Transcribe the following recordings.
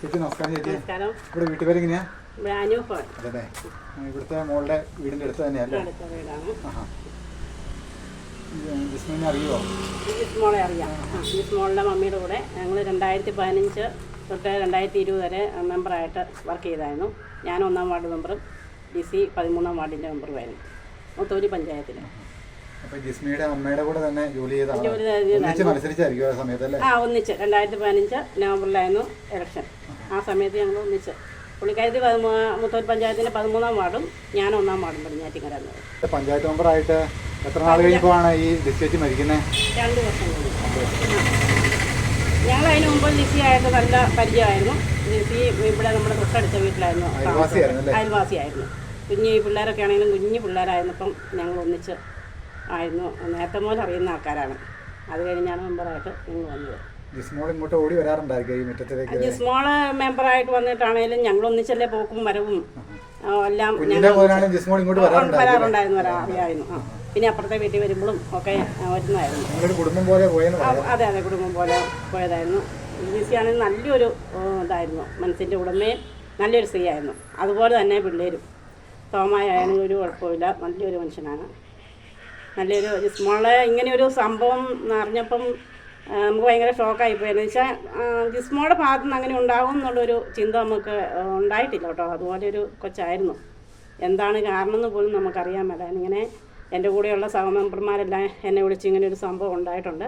ചേച്ചി നമസ്കാരം ചേച്ചി നമസ്കാരം. ഇവിടെ അനൂഫാണ് അതെ ഇവിടുത്തെ മോളുടെ വീടിന്റെ അടുത്ത് തന്നെയല്ലേ ആഹാ. ജിസ്മിനെ അറിയുമോ ജിസ് മോളെ അറിയാം. ജിസ്മോളുടെ ജിസ് മോളുടെ മമ്മിയുടെ കൂടെ ഞങ്ങൾ രണ്ടായിരത്തി പതിനഞ്ച് തൊട്ട് രണ്ടായിരത്തി ഇരുപത് വരെ മെമ്പറായിട്ട് വർക്ക് ചെയ്തായിരുന്നു. ഞാൻ ഒന്നാം വാർഡ് മെമ്പറും ഡി സി പതിമൂന്നാം വാർഡിന്റെ മെമ്പറുമായിരുന്നു. മൊത്തൂരി പഞ്ചായത്തിൽ ജിസ്മിയുടെ അമ്മയുടെ കൂടെ തന്നെ ജോലി ചെയ്താണ് ജോലി ചെയ്തതാണ്. ഒന്നിച്ച് മത്സരിച്ചായിരിക്കും ആ സമയത്ത് അല്ലേ? ആ ഒന്നിച്ച്. രണ്ടായിരത്തി പതിനഞ്ച് നവംബറിലായിരുന്നു ഇലക്ഷൻ ആ സമയത്ത് ഞങ്ങൾ ഒന്നിച്ച്. പുള്ളിക്കാരത്തി പതിമൂ മുത്തൂർ പഞ്ചായത്തിന്റെ പതിമൂന്നാം വാർഡും ഞാൻ ഒന്നാം വാർഡും പടിഞ്ഞാറ്റിങ്ങര എന്നത് പഞ്ചായത്ത് മെമ്പറായിട്ട് എത്ര നാൾ കഴിയുമ്പോഴാണ് ഈ ഡിസ്ചേച്ചി മരിക്കുന്നത് രണ്ട് വർഷം ഞങ്ങൾ അതിന് മുമ്പ് ലിസിയായിട്ട് നല്ല പരിചയമായിരുന്നു. ലിസി ഇവിടെ നമ്മുടെ തൊട്ടടുത്ത വീട്ടിലായിരുന്നു. അയൽവാസിയായിരുന്നു. കുഞ്ഞ് പിള്ളേരൊക്കെ ആണെങ്കിലും കുഞ്ഞു പിള്ളേരായിരുന്നപ്പം ഞങ്ങൾ ഒന്നിച്ച് ആയിരുന്നു. നേരത്തെ മുതൽ അറിയുന്ന ആൾക്കാരാണ്. അത് കഴിഞ്ഞാണ് മെമ്പറായിട്ട് ഞങ്ങൾ വന്നത്. ജിസ്മോൾ ഇങ്ങോട്ട് ഓടി വരാറുണ്ടായിരിക്കും ഈ മുറ്റത്തിലേക്ക് ജിസ്മോൾ മെമ്പറായിട്ട് വന്നിട്ടാണേലും ഞങ്ങൾ ഒന്നിച്ചല്ലേ പോക്കും വരവും. എല്ലാം ജിസ്മോൾ ഇങ്ങോട്ട് വരാറുണ്ടായിരുന്നു. വരാറിയായിരുന്നു പിന്നെ അപ്പുറത്തെ വീട്ടിൽ വരുമ്പോഴും ഒക്കെ വരുന്നതായിരുന്നു. കുടുംബം പോലെ അതെ അതെ കുടുംബം പോലെ പോയതായിരുന്നു. ലിസി ആണെങ്കിൽ നല്ലൊരു ഇതായിരുന്നു. മനസ്സിന്റെ ഉടമയും നല്ലൊരു സ്ത്രീ ആയിരുന്നു അതുപോലെ തന്നെ പിള്ളേരും. തോമായ ആയാലും ഒരു കുഴപ്പമില്ല നല്ലൊരു മനുഷ്യനാണ്. നല്ലൊരു ജിസ്മോളെ ഇങ്ങനെ ഒരു സംഭവം അറിഞ്ഞപ്പം നമുക്ക് ഭയങ്കര ഷോക്കായി എന്ന് വെച്ചാൽ ജിസ്മോയുടെ ഭാഗത്തു നിന്ന് അങ്ങനെ ഉണ്ടാകും എന്നുള്ളൊരു ചിന്ത നമുക്ക് ഉണ്ടായിട്ടില്ല കേട്ടോ. അതുപോലെ ഒരു കൊച്ചായിരുന്നു. എന്താണ് കാരണം എന്ന് പോലും നമുക്കറിയാൻ മേല. ഇങ്ങനെ എന്റെ കൂടെയുള്ള സഹമെമ്പർമാരെല്ലാം എന്നെ വിളിച്ച് ഇങ്ങനെ ഒരു സംഭവം ഉണ്ടായിട്ടുണ്ട്.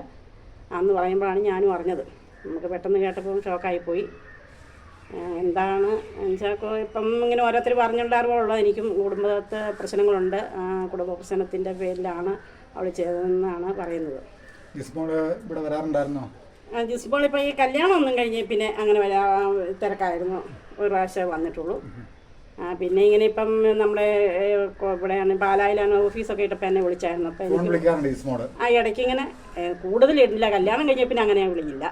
അന്ന് പറയുമ്പോഴാണ് ഞാനും അറിഞ്ഞത്. നമുക്ക് പെട്ടെന്ന് കേട്ടപ്പോൾ ഷോക്കായിപ്പോയി എന്താണ്? വെച്ചാൽ ഇപ്പം ഇങ്ങനെ ഓരോരുത്തർ പറഞ്ഞുണ്ടാകുമ്പോൾ എനിക്കും കുടുംബത്തെ പ്രശ്നങ്ങളുണ്ട്. കുടുംബ പ്രശ്നത്തിന്റെ പേരിലാണ് അവൾ ചെയ്തതെന്നാണ് പറയുന്നത്. ജിസ്മോൾ ഇവിടെ വരാറുണ്ടായിരുന്നോ? ആ, ഇപ്പോൾ ഈ കല്യാണം ഒന്നും കഴിഞ്ഞ് പിന്നെ അങ്ങനെ വരാ തിരക്കായിരുന്നു. ഒരു പ്രാവശ്യം വന്നിട്ടുള്ളൂ. ആ, പിന്നെ ഇങ്ങനെ ഇപ്പം നമ്മുടെ ഇവിടെയാണ് പാലായിലാണ് ഓഫീസൊക്കെ ഇട്ടപ്പോൾ എന്നെ വിളിച്ചായിരുന്നു. അപ്പം എനിക്ക് ആ ഇടയ്ക്ക് ഇങ്ങനെ കൂടുതൽ ഇടില്ല കല്യാണം കഴിഞ്ഞ പിന്നെ അങ്ങനെ വിളിക്കില്ല.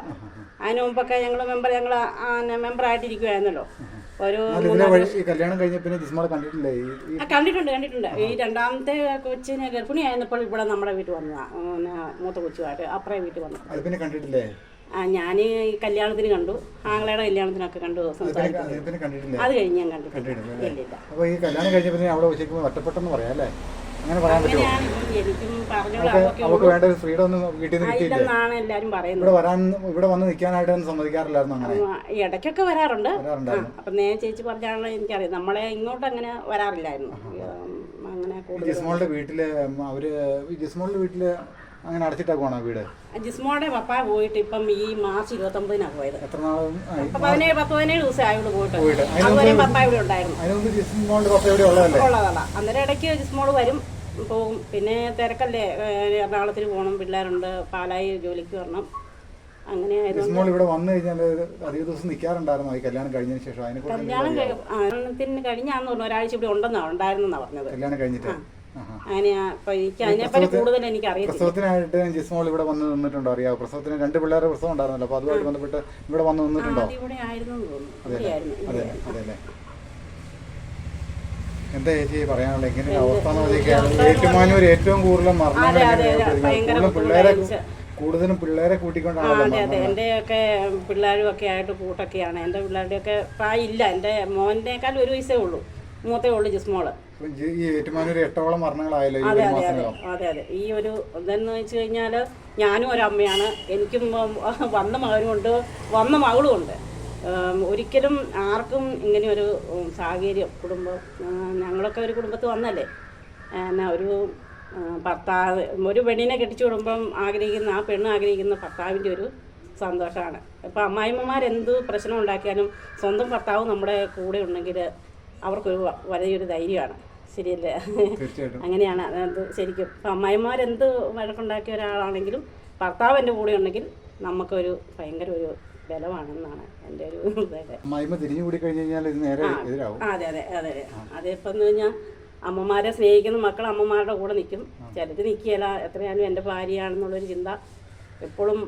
അതിന് മുമ്പൊക്കെ ഞങ്ങൾ മെമ്പർ ഞങ്ങൾ മെമ്പറായിട്ടിരിക്കുമായിരുന്നല്ലോ ഒരു കല്യാണം കഴിഞ്ഞ പിന്നെ കണ്ടിട്ടില്ലേ? കണ്ടിട്ടുണ്ട് കണ്ടിട്ടുണ്ട്. ഈ രണ്ടാമത്തെ കൊച്ചിനെ ഗർഭിണിയായിരുന്നപ്പോൾ ഇവിടെ നമ്മുടെ വീട്ടിൽ വന്നതാണ് മൂത്ത കൊച്ചുമായിട്ട് അപ്പറേ വീട്ടിൽ വന്നു. പിന്നെ കണ്ടിട്ടില്ലേ? ആ ഞാൻ ഈ കല്യാണത്തിന് കണ്ടു. ആങ്ങളയുടെ കല്യാണത്തിനൊക്കെ കണ്ടു അത് കഴിഞ്ഞ് ഞാൻ കണ്ടിട്ടില്ല. അപ്പോൾ ഈ കല്യാണം കഴിഞ്ഞ പിന്നെ അവിടെ വെച്ചേക്കുമ്പോൾ ഒറ്റപ്പെട്ടെന്ന് പറയാം അല്ലേ? അങ്ങനെ പറയാൻ പറ്റുമോ? അവർക്ക് വേണ്ട ഒരു ഫ്രീഡം ഒന്നും വീട്ടിൽ നിന്ന് കിട്ടിയില്ലേ എല്ലാവരും പറയുന്നത്. ഇവിടെ വരാൻ ഇവിടെ വന്ന് നിൽക്കാനായിട്ടൊന്നും സമ്മതിക്കാറില്ലായിരുന്നു അങ്ങനെ. ആ, ഇടയ്ക്കൊക്കെ വരാറുണ്ട്. അപ്പൊ വരാറുണ്ടായിരുന്നു അപ്പം നേ ചേച്ചി പറഞ്ഞാണല്ലോ എനിക്കറിയാം. നമ്മളെ ഇങ്ങോട്ട് അങ്ങനെ വരാറില്ലായിരുന്നു. ഉം, അങ്ങനെ ഈ കൂടുതൽ ജിസ്മോളുടെ വീട്ടിൽ ഉം, അവർ ഈ ജിസ്മോളുടെ വീട്ടിൽ അങ്ങനെ അടച്ചിട്ടേക്കുവാണോ വീട്? ജിസ്മോടെ പപ്പ പോയിട്ട് ഇപ്പം ഈ മാർച്ച് ഇരുപത്തൊമ്പതിനാണ് പോയത്. എത്ര നാളും പതിനേഴ് പത്ത് പതിനേഴ് ദിവസം ആയോട് പോയിട്ട്. പോയിട്ട്. അതിന് അതുവരെ പപ്പ ഇവിടെ ഉണ്ടായിരുന്നു. പപ്പ ഇവിടെ ഉള്ളതല്ലേ? ഉള്ളതല്ല. അന്നേരം ഇടയ്ക്ക് ജിസ്മോൾ വരും പോകും. പിന്നെ തിരക്കല്ലേ? എറണാകുളത്തിന് പോകണം പിള്ളേരുണ്ട് പാലായി ജോലിക്ക് വരണം. അങ്ങനെ ജിസ്മോൾ ഇവിടെ വന്നു കഴിഞ്ഞാൽ അധിക ദിവസം നിൽക്കാറുണ്ടായിരുന്നു ഈ കല്യാണം കഴിഞ്ഞതിന് ശേഷം കല്യാണം കഴിഞ്ഞാന്ന് പറഞ്ഞു ഒരാഴ്ച ഇവിടെ ഉണ്ടെന്നാ ഉണ്ടായിരുന്നെന്നാ പറഞ്ഞത്. കല്യാണം കഴിഞ്ഞിട്ട്. അങ്ങനെയാ അപ്പൊ എനിക്ക് അതിനെപ്പറ്റി കൂടുതൽ എനിക്ക് അറിയത്തില്ല. പ്രസവത്തിനായിട്ട് ജിസ്മോൾ ഇവിടെ വന്ന് നിന്നിട്ടുണ്ടോ? അറിയാവോ? പ്രസവത്തിന് രണ്ട് പിള്ളേരുടെ പ്രസവം ഉണ്ടായിരുന്നല്ലോ. അപ്പൊ അതുമായിട്ട് ബന്ധപ്പെട്ട് ഇവിടെ വന്ന് നിന്നിട്ടുണ്ടോ? ആദ്യം ഇവിടെ ആയിരുന്നു എന്ന് തോന്നുന്നു ഇവിടെയായിരുന്നു. അതെ അതെ അല്ലേ എന്താ ചേച്ചി പറയാനുള്ളത്? എങ്ങനെ അവസ്ഥ എന്ന് ഏറ്റുമാനൂർ ഏറ്റവും കൂടുതൽ മരണങ്ങൾ കൂടുതലും പിള്ളേരെ. കൂടുതലും പിള്ളേരെ കൂട്ടിക്കൊണ്ടാണ് അതെ അതെ. എന്റെയൊക്കെ പിള്ളേരും ഒക്കെ ആയിട്ട് കൂട്ടൊക്കെയാണ്. എന്റെ പിള്ളേരുടെയൊക്കെ പ്രായം ഇല്ല എന്റെ മോന്റെക്കാൾ ഒരു വയസ്സേ ഉള്ളൂ. മൂത്തേ ഉള്ളൂ ജിസ്മോൾ ഈ ഏറ്റുമാനൂർ എട്ടോളം മരണങ്ങളായല്ലോ അതെ അതെ അതെ. അതെ അതെ. ഈ ഒരു ഇതെന്ന് വെച്ച് കഴിഞ്ഞാൽ ഞാനും ഒരു അമ്മയാണ്. എനിക്കും വന്ന മകനുമുണ്ട്. വന്ന മകളും ഉണ്ട് ഒരിക്കലും ആർക്കും ഇങ്ങനെ ഒരു സാഹചര്യം കുടുംബം ഞങ്ങളൊക്കെ ഒരു കുടുംബത്ത് വന്നല്ലേ? എന്നാ ഒരു ഭർത്താവ് ഒരു പെണ്ണിനെ കെട്ടിച്ചു വിടുമ്പം ആഗ്രഹിക്കുന്ന ആ പെണ്ണ് ആഗ്രഹിക്കുന്ന ഭർത്താവിന്റെ ഒരു സന്തോഷമാണ് ഇപ്പം അമ്മായിമ്മമാരെന്ത് പ്രശ്നം ഉണ്ടാക്കിയാലും സ്വന്തം ഭർത്താവ് നമ്മുടെ കൂടെ ഉണ്ടെങ്കിൽ അവർക്കൊരു വലിയൊരു ധൈര്യമാണ്. ശരിയല്ലേ? അങ്ങനെയാണ്. അത് ശരിക്കും ഇപ്പം അമ്മായിമാരെന്ത് വഴക്കുണ്ടാക്കിയ ഒരാളാണെങ്കിലും ഭർത്താവ് എന്റെ കൂടെ ഉണ്ടെങ്കിൽ നമുക്കൊരു ഭയങ്കര ഒരു ബലമാണെന്നാണ് എന്റെ ഒരു അമ്മായിമ്മ തിരിഞ്ഞു കൂടി കഴിഞ്ഞു കഴിഞ്ഞാൽ ഇത് നേരെ എതിരാവും. അതെ അതെ അതെ അതിപ്പം എന്ന് പറഞ്ഞാൽ അമ്മമാരെ സ്നേഹിക്കുന്ന മക്കൾ അമ്മമാരുടെ കൂടെ നിൽക്കും. ചിലത് നിൽക്കുകയില്ല. എത്രയാലും എന്റെ ഭാര്യയാണെന്നുള്ളൊരു ചിന്ത എപ്പോഴും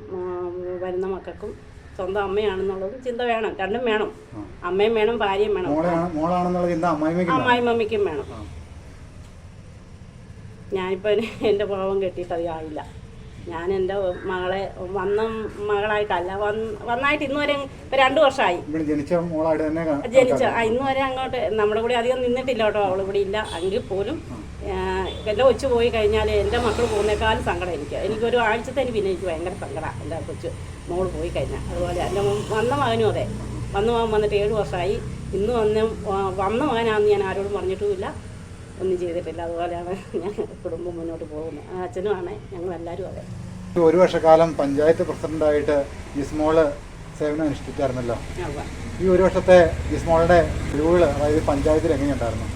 വരുന്ന മക്കൾക്കും സ്വന്തം അമ്മയാണെന്നുള്ളത് ചിന്ത വേണം. രണ്ടും വേണം. അമ്മയും വേണം ഭാര്യയും വേണം. മോളാണ് മോളാണെന്നുള്ള ചിന്ത അമ്മായിമ്മയ്ക്ക് വേണം. ഞാനിപ്പോൾ എന്റെ ഭാവം കെട്ടിയിട്ട് അത് ആയില്ല. ഞാൻ എന്റെ മകളെ വന്ന മകളായിട്ടല്ല. വന്ന് വന്നായിട്ട് ഇന്ന് വരെ ഇപ്പൊ രണ്ടു വർഷമായി ജനിച്ച ആ, ഇന്ന് വരെ അങ്ങോട്ട് നമ്മുടെ കൂടെ അധികം നിന്നിട്ടില്ല കേട്ടോ. അവളിവിടെ ഇല്ല. എങ്കിൽ പോലും എന്റെ കൊച്ചു പോയി കഴിഞ്ഞാൽ എന്റെ മക്കൾ പോകുന്നേക്കാളും സങ്കടം എനിക്ക്. എനിക്കൊരു ആഴ്ചത്തേന് പിന്നെ എനിക്ക് ഭയങ്കര സങ്കടമാണ് എന്റെ കൊച്ചു മോൾ പോയി കഴിഞ്ഞാൽ അതുപോലെ എന്റെ വന്ന മകനും അതെ. വന്ന മകൻ വന്നിട്ട് ഏഴ് വർഷമായി ഇന്ന് വന്ന വന്ന മകനാണെന്ന് ഞാൻ ആരോടും പറഞ്ഞിട്ടുമില്ല. ഒന്നും ചെയ്തിട്ടില്ല. അതുപോലെയാണ് ഞാൻ കുടുംബം മുന്നോട്ട് പോകുന്നത്. അച്ഛനും ആണ് ഞങ്ങളെല്ലാവരും അതെ. ഒരു വർഷക്കാലം പഞ്ചായത്ത് പ്രസിഡന്റായിട്ട് ജിസ്മോൾ സേവനം അനുഷ്ഠിച്ചായിരുന്നല്ലോ. ഈ ഒരു വർഷത്തെ ജിസ്മോളുടെ കഴിവുകൾ അതായത് പഞ്ചായത്തിൽ എങ്ങനെയുണ്ടായിരുന്നു?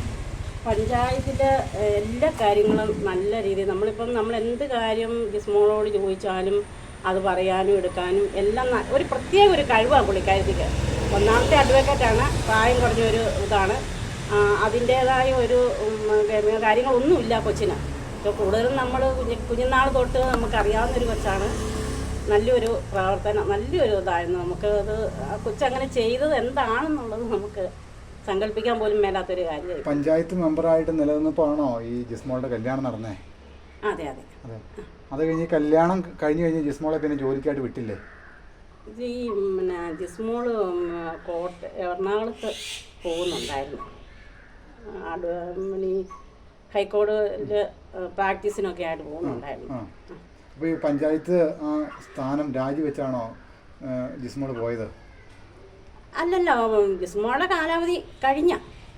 പഞ്ചായത്തിലെ ഏഹ്, എല്ലാ കാര്യങ്ങളും നല്ല രീതിയിൽ നമ്മളിപ്പം നമ്മൾ എന്ത് കാര്യം ജിസ്മോളോട് ചോദിച്ചാലും അത് പറയാനും എടുക്കാനും എല്ലാം ഒരു പ്രത്യേക ഒരു കഴിവാണ് പുള്ളിക്കാരത്തിക്ക് ഒന്നാമത്തെ അഡ്വക്കേറ്റാണ് പ്രായം കുറഞ്ഞൊരു ഇതാണ്. അതിന്റേതായ ഒരു കാര്യങ്ങളൊന്നുമില്ല കൊച്ചിന്. ഇപ്പോൾ കൂടുതലും നമ്മൾ കുഞ്ഞു കുഞ്ഞുനാൾ തൊട്ട് നമുക്കറിയാവുന്നൊരു കൊച്ചാണ്. നല്ലൊരു പ്രവർത്തനം നല്ലൊരു ഇതായിരുന്നു. നമുക്ക് അത് കൊച്ചങ്ങനെ ചെയ്തത് എന്താണെന്നുള്ളത് നമുക്ക് സങ്കല്പിക്കാൻ പോലും മേലാത്തൊരു കാര്യമായി. പഞ്ചായത്ത് മെമ്പറായിട്ട് നിലനിന്നപ്പോഴാണോ ഈ ജിസ്മോളുടെ കല്യാണം നടന്നേ? അതെ അതെ. അതെ. അത് കഴിഞ്ഞ് കല്യാണം കഴിഞ്ഞ് കഴിഞ്ഞ് ജിസ്മോളെ പിന്നെ ജോലിക്കായിട്ട് വിട്ടില്ലേ? ഇത് ഈ പിന്നെ ജിസ്മോൾ കോട്ട എറണാകുളത്ത് പോകുന്നുണ്ടായിരുന്നു. അത് ഈ ഹൈക്കോടതിയിൽ പ്രാക്ടീസിനൊക്കെ ആയിട്ട് പോകുന്നുണ്ടായിരുന്നു. അപ്പോൾ ഈ പഞ്ചായത്ത് ആ സ്ഥാനം രാജിവെച്ചാണോ ജിസ്മോൾ പോയത്? അല്ലല്ല ജിസ്മോളുടെ കാലാവധി കഴിഞ്ഞ.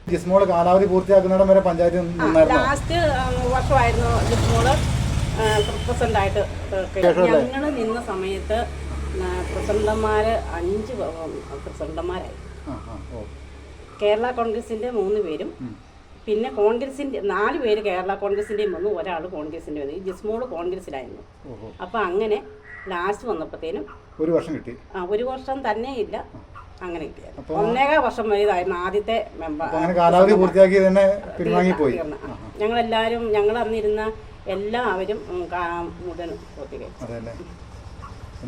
ജിസ്മോൾ കാലാവധി പൂർത്തിയാക്കുന്നിടം വരെ പഞ്ചായത്ത് നിന്നായിരുന്നോ. ലാസ്റ്റ് വർഷമായിരുന്നു ജിസ്മോൾ പ്രസിഡന്റായിട്ട് ഞങ്ങൾ നിന്ന സമയത്ത് പ്രസിഡന്റന്മാർ അഞ്ച് ആ കേരള കോൺഗ്രസിന്റെ മൂന്ന് പേരും പിന്നെ കോൺഗ്രസിന്റെ നാല് പേര് കേരള കോൺഗ്രസിന്റെയും വന്നു ഒരാൾ കോൺഗ്രസിന്റെ വന്നു. ഈ ജിസ്മോൾ കോൺഗ്രസിലായിരുന്നു. അപ്പൊ അപ്പോൾ അങ്ങനെ ലാസ്റ്റ് വന്നപ്പോഴത്തേനും ഒരു വർഷം കിട്ടി. ആ, ഒരു വർഷം തന്നെ ഇല്ല അങ്ങനെ കിട്ടിയത് ഒന്നേകാ വർഷം വലുതായിരുന്നു ആദ്യത്തെ മെമ്പർ കാലാവധി പൂർത്തിയാക്കി തന്നെ പിൻവാങ്ങിപ്പോയി ഞങ്ങളെല്ലാവരും ഞങ്ങൾ അന്നിരുന്ന എല്ലാവരും ഉം, കാ- മുതൽ പൂർത്തീകരിച്ചു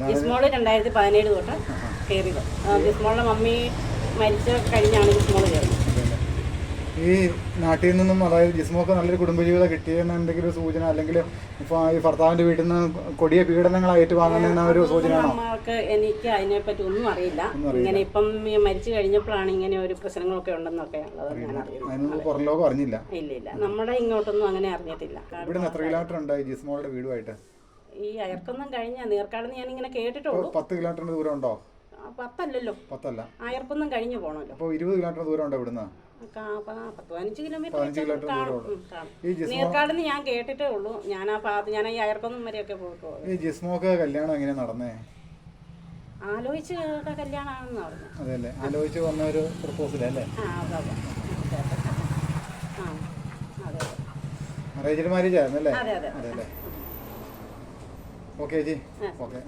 ജിസ്മോൾ രണ്ടായിരത്തി പതിനേഴ് തൊട്ട് കയറിയത് ജിസ്മോളുടെ മമ്മി മരിച്ച കഴിഞ്ഞാണ് ജിസ്മോൾ കയറുന്നത്. ഈ നാട്ടിൽ നിന്നും അതായത് ജിസ്മോക്ക് നല്ലൊരു കുടുംബജീവിതം കിട്ടിയെന്ന എന്തെങ്കിലും സൂചന അല്ലെങ്കിൽ ഇപ്പോൾ ഈ ഭർത്താവിന്റെ വീട്ടിൽ നിന്ന് കൊടിയ പീഡനങ്ങൾ വാങ്ങുന്ന ഒരു സൂചനയാണോ? നമ്മൾക്ക് എനിക്ക് അതിനെപ്പറ്റി ഒന്നും അറിയില്ല. ഒന്നും അറിയില്ല. ഇങ്ങനെ ഇപ്പം മരിച്ചു കഴിഞ്ഞപ്പോഴാണ് ഇങ്ങനെ ഒരു പ്രശ്നങ്ങളൊക്കെ ഉണ്ടെന്നൊക്കെ ഞാൻ അതിനൊന്നും പുറം ലോകം അറിഞ്ഞില്ല. ഇല്ല ഇല്ല. നമ്മുടെ ഇങ്ങോട്ടൊന്നും അങ്ങനെ അറിഞ്ഞിട്ടില്ല. ഇവിടെ എത്ര കിലോമീറ്റർ ഉണ്ടായി ജിസ്മോളുടെ വീടുമായിട്ട്? ഈ അയർക്കൊന്നും കഴിഞ്ഞ നീർക്കാടെന്ന് ഇങ്ങനെ കേട്ടിട്ടുള്ളൂ. പത്ത് കിലോമീറ്ററിന്റെ ദൂരം ഉണ്ടോ പത്തല്ലല്ലോ. പത്തല്ല. അയർക്കൊന്നും കഴിഞ്ഞു പോകണമല്ലോ അപ്പോൾ ഇരുപത് കിലോമീറ്റർ ദൂരം ഉണ്ടോ ഇവിടുന്ന്? പതിനഞ്ച് കിലോമീറ്റർ. നീർക്കാടെന്ന് ഞാൻ കേട്ടിട്ടേ ഉള്ളൂ. ഞാൻ ആ ഭാഗത്ത് ഞാൻ ഈ അയർക്കൊന്നും വരെയൊക്കെ പോയിട്ടുള്ളൂ ഈ ജിസ്മോക്ക് കല്യാണം എങ്ങനെ നടന്നേ? ആലോചിച്ച് കല്യാണമാണെന്ന് പറഞ്ഞു. അതെ ആലോചിച്ച് വന്ന ഒരു പ്രപ്പോസൽ അല്ലേ? അതെ അതെ. മാരേജ് ഓക്കെ ചേച്ചി. ഓക്കെ.